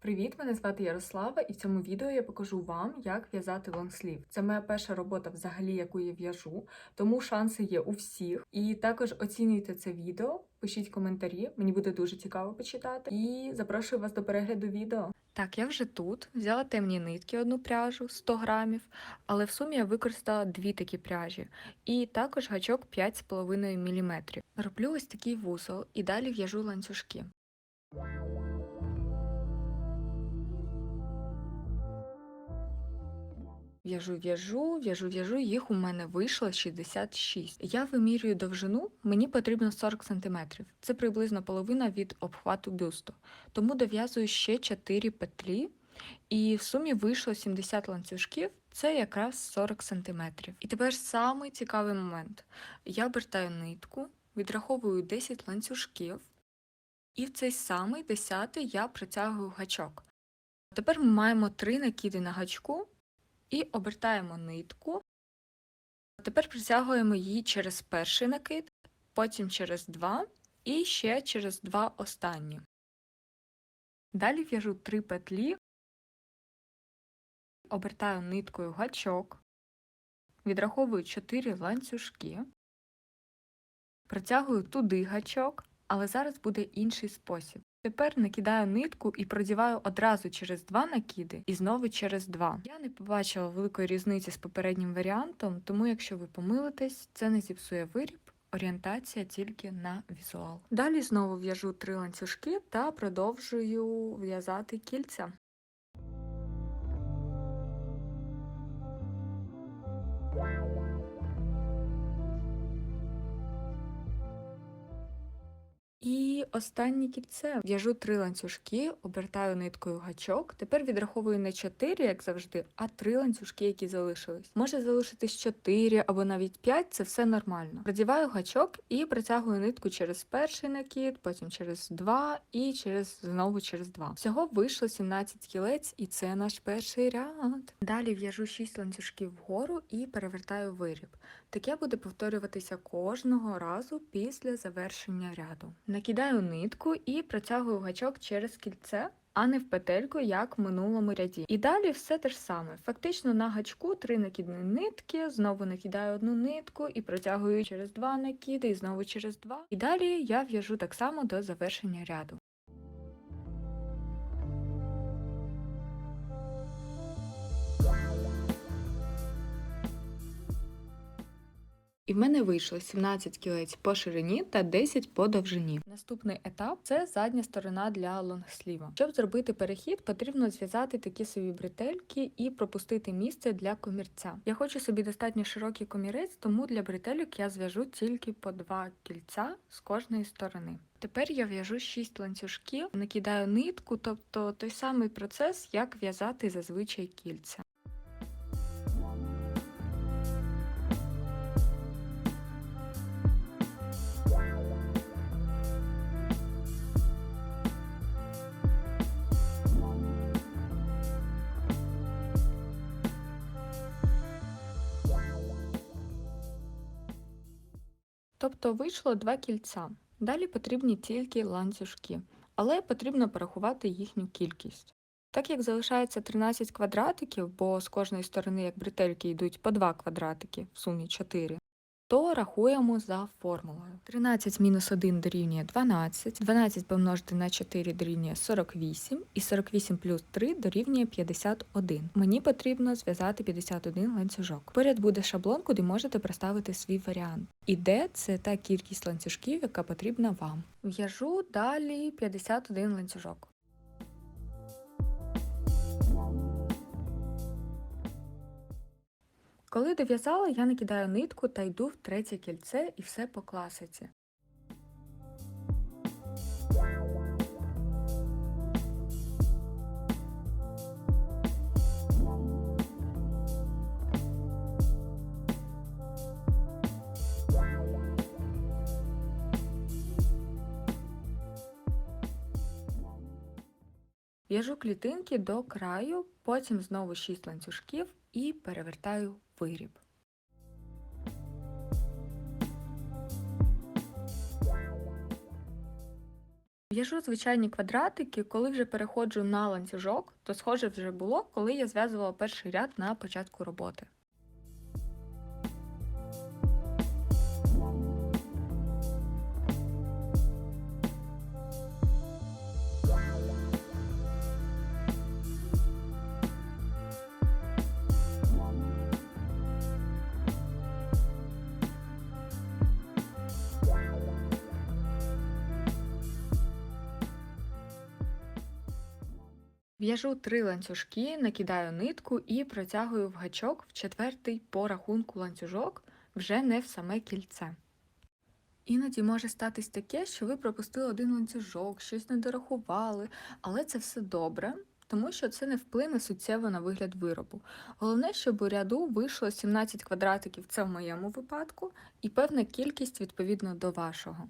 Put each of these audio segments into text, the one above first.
Привіт, мене звати Ярослава, і в цьому відео я покажу вам, як в'язати лонгслів. Це моя перша робота, взагалі, яку я в'яжу, тому шанси є у всіх. І також оцінюйте це відео, пишіть коментарі, мені буде дуже цікаво почитати. І запрошую вас до перегляду відео. Так, я вже тут взяла темні нитки, одну пряжу 100 грамів, але в сумі я використала дві такі пряжі, і також гачок 5,5 мм. Роблю ось такий вузол і далі в'яжу ланцюжки. В'яжу, в'яжу, в'яжу, в'яжу, їх у мене вийшло 66. Я вимірюю довжину, мені потрібно 40 см. Це приблизно половина від обхвату бюсту. Тому дов'язую ще 4 петлі, і в сумі вийшло 70 ланцюжків, це якраз 40 см. І тепер самий цікавий момент. Я обертаю нитку, відраховую 10 ланцюжків, і в цей самий 10 я протягую гачок. Тепер ми маємо 3 накиди на гачку. І обертаємо нитку. Тепер притягуємо її через перший накид, потім через два і ще через два останні. Далі в'яжу три петлі, обертаю ниткою гачок, відраховую 4 ланцюжки, протягую туди гачок, але зараз буде інший спосіб. Тепер накидаю нитку і продіваю одразу через два накиди і знову через два. Я не побачила великої різниці з попереднім варіантом, тому якщо ви помилитесь, це не зіпсує виріб, орієнтація тільки на візуал. Далі знову в'яжу три ланцюжки та продовжую в'язати кільця. І останнє кільце. В'яжу три ланцюжки, обертаю ниткою гачок. Тепер відраховую не 4, як завжди, а три ланцюжки, які залишились. Може залишитись 4 або навіть 5, це все нормально. Продіваю гачок і протягую нитку через перший накид, потім через два і через знову через два. Всього вийшло 17 кілець, і це наш перший ряд. Далі в'яжу 6 ланцюжків вгору і перевертаю виріб. Таке буде повторюватися кожного разу після завершення ряду. Накидаю нитку і протягую гачок через кільце, а не в петельку, як в минулому ряді. І далі все те ж саме. Фактично на гачку три накидні нитки, знову накидаю одну нитку і протягую через два накиди, і знову через два. І далі я в'яжу так само до завершення ряду. І в мене вийшло 17 кілець по ширині та 10 по довжині. Наступний етап це задня сторона для лонгсліва. Щоб зробити перехід, потрібно зв'язати такі собі бретельки і пропустити місце для комірця. Я хочу собі достатньо широкий комірець, тому для бретельок я зв'яжу тільки по два кільця з кожної сторони. Тепер я в'яжу 6 ланцюжків, накидаю нитку, тобто той самий процес, як в'язати зазвичай кільця. Тобто вийшло два кільця. Далі потрібні тільки ланцюжки, але потрібно порахувати їхню кількість. Так як залишається 13 квадратиків, бо з кожної сторони, як бретельки, йдуть по 2 квадратики, в сумі 4, то рахуємо за формулою. 13 мінус 1 дорівнює 12, 12 помножити на 4 дорівнює 48, і 48 плюс 3 дорівнює 51. Мені потрібно зв'язати 51 ланцюжок. Поряд буде шаблон, куди можете проставити свій варіант. І де це та кількість ланцюжків, яка потрібна вам. В'яжу далі 51 ланцюжок. Коли дов'язала, я накидаю нитку та йду в третє кільце і все по класиці. В'яжу клітинки до краю, потім знову 6 ланцюжків і перевертаю виріб. В'яжу звичайні квадратики, коли вже переходжу на ланцюжок, то схоже вже було, коли я зв'язувала перший ряд на початку роботи. В'яжу три ланцюжки, накидаю нитку і протягую в гачок в четвертий по рахунку ланцюжок, вже не в саме кільце. Іноді може статись таке, що ви пропустили один ланцюжок, щось не дорахували, але це все добре, тому що це не вплине суттєво на вигляд виробу. Головне, щоб у ряду вийшло 17 квадратиків, це в моєму випадку, і певна кількість відповідно до вашого.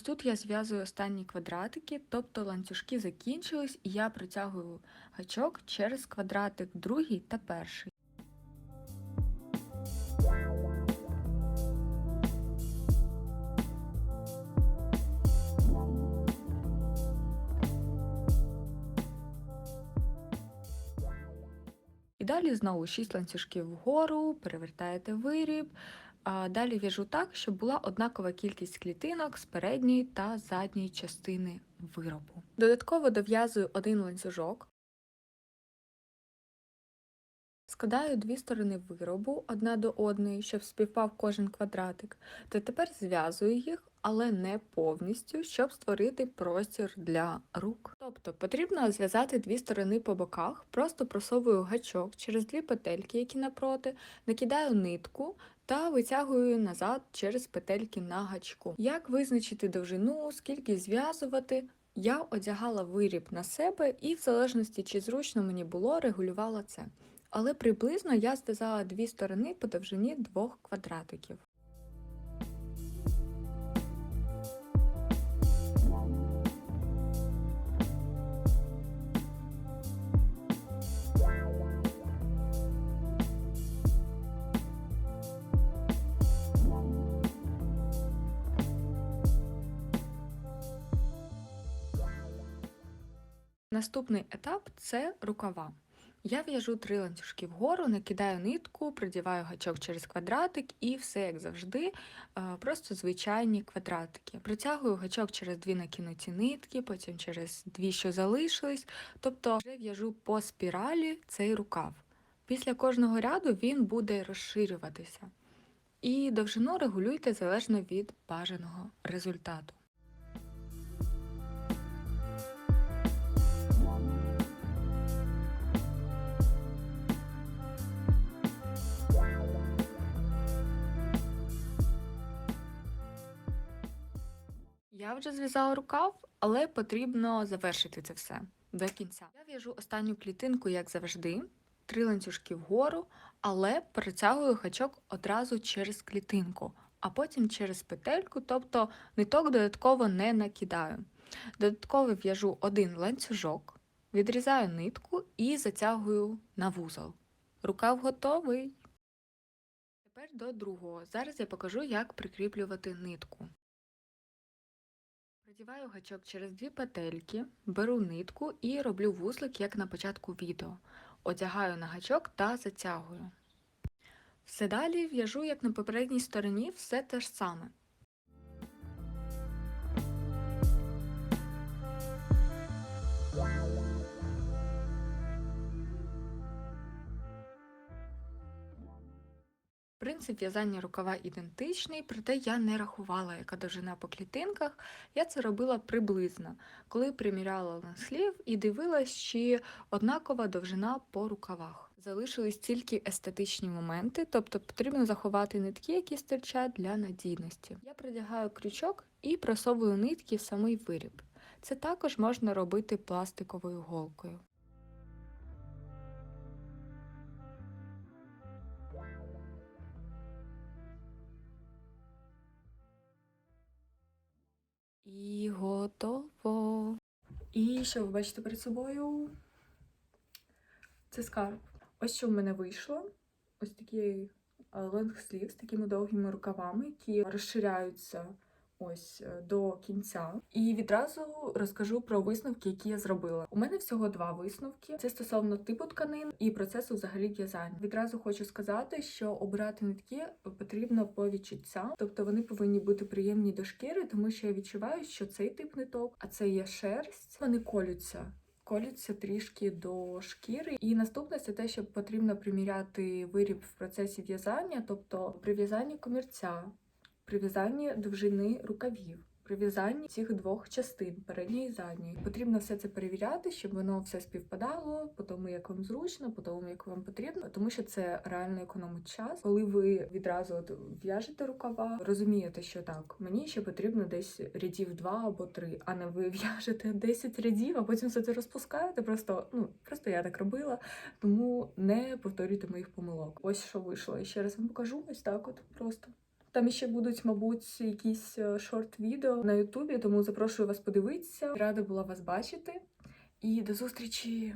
Ось тут я зв'язую останні квадратики, тобто ланцюжки закінчились, і я протягую гачок через квадратик другий та перший. І далі знову 6 ланцюжків вгору, перевертаєте виріб. А Далі в'яжу так, щоб була однакова кількість клітинок з передньої та задньої частини виробу. Додатково дов'язую один ланцюжок, складаю дві сторони виробу одна до одної, щоб співпав кожен квадратик, та тепер зв'язую їх, але не повністю, щоб створити простір для рук. Тобто потрібно зв'язати дві сторони по боках, просто просовую гачок через дві петельки, які напроти, накидаю нитку та витягую назад через петельки на гачку. Як визначити довжину, скільки зв'язувати? Я одягала виріб на себе і, в залежності, чи зручно мені було, регулювала це. Але приблизно я зв'язала дві сторони по довжині двох квадратиків. Наступний етап це рукава. Я в'яжу три ланцюжки вгору, накидаю нитку, продіваю гачок через квадратик і все як завжди, е, просто звичайні квадратики. Протягую гачок через дві накинуті нитки, потім через дві, що залишились, тобто вже в'яжу по спіралі цей рукав. Після кожного ряду він буде розширюватися. І довжину регулюйте залежно від бажаного результату. Я вже зв'язала рукав, але потрібно завершити це все до кінця. Я в'яжу останню клітинку, як завжди, три ланцюжки вгору, але перетягую гачок одразу через клітинку, а потім через петельку, тобто ниток додатково не накидаю. Додатково в'яжу один ланцюжок, відрізаю нитку і затягую на вузол. Рукав готовий. Тепер до другого. Зараз я покажу, як прикріплювати нитку. Продіваю гачок через дві петельки, беру нитку і роблю вузлик, як на початку відео. Одягаю на гачок та затягую. Все далі в'яжу, як на попередній стороні, все те ж саме. Принцип в'язання рукава ідентичний, проте я не рахувала, яка довжина по клітинках. Я це робила приблизно, коли приміряла на слів і дивилась, чи однакова довжина по рукавах. Залишились тільки естетичні моменти, тобто потрібно заховати нитки, які стирчать для надійності. Я придягаю крючок і просовую нитки в самий виріб. Це також можна робити пластиковою голкою. І що ви бачите перед собою? Це скарб. Ось що в мене вийшло. Ось такий лонгслів з такими довгими рукавами, які розширяються ось е, до кінця. І відразу розкажу про висновки, які я зробила. У мене всього два висновки: це стосовно типу тканин і процесу взагалі в'язання. Відразу хочу сказати, що обирати нитки потрібно по відчуттям, тобто вони повинні бути приємні до шкіри, тому що я відчуваю, що цей тип ниток, а це є шерсть, вони колються. Колються трішки до шкіри, і наступне це те, що потрібно приміряти виріб в процесі в'язання, тобто при в'язанні комірця, при в'язанні довжини рукавів, при в'язанні цих двох частин, передньої і задньої. Потрібно все це перевіряти, щоб воно все співпадало, по тому, як вам зручно, по тому, як вам потрібно, тому що це реально економить час. Коли ви відразу от в'яжете рукава, розумієте, що так, мені ще потрібно десь рядів два або три, а не ви в'яжете 10 рядів, а потім все це розпускаєте. Просто ну просто я так робила, тому не повторюйте моїх помилок. Ось що вийшло. І ще раз вам покажу ось так, от просто. Там ще будуть, мабуть, якісь е, шорт-відео на Ютубі, тому запрошую вас подивитися. Рада була вас бачити. І до зустрічі!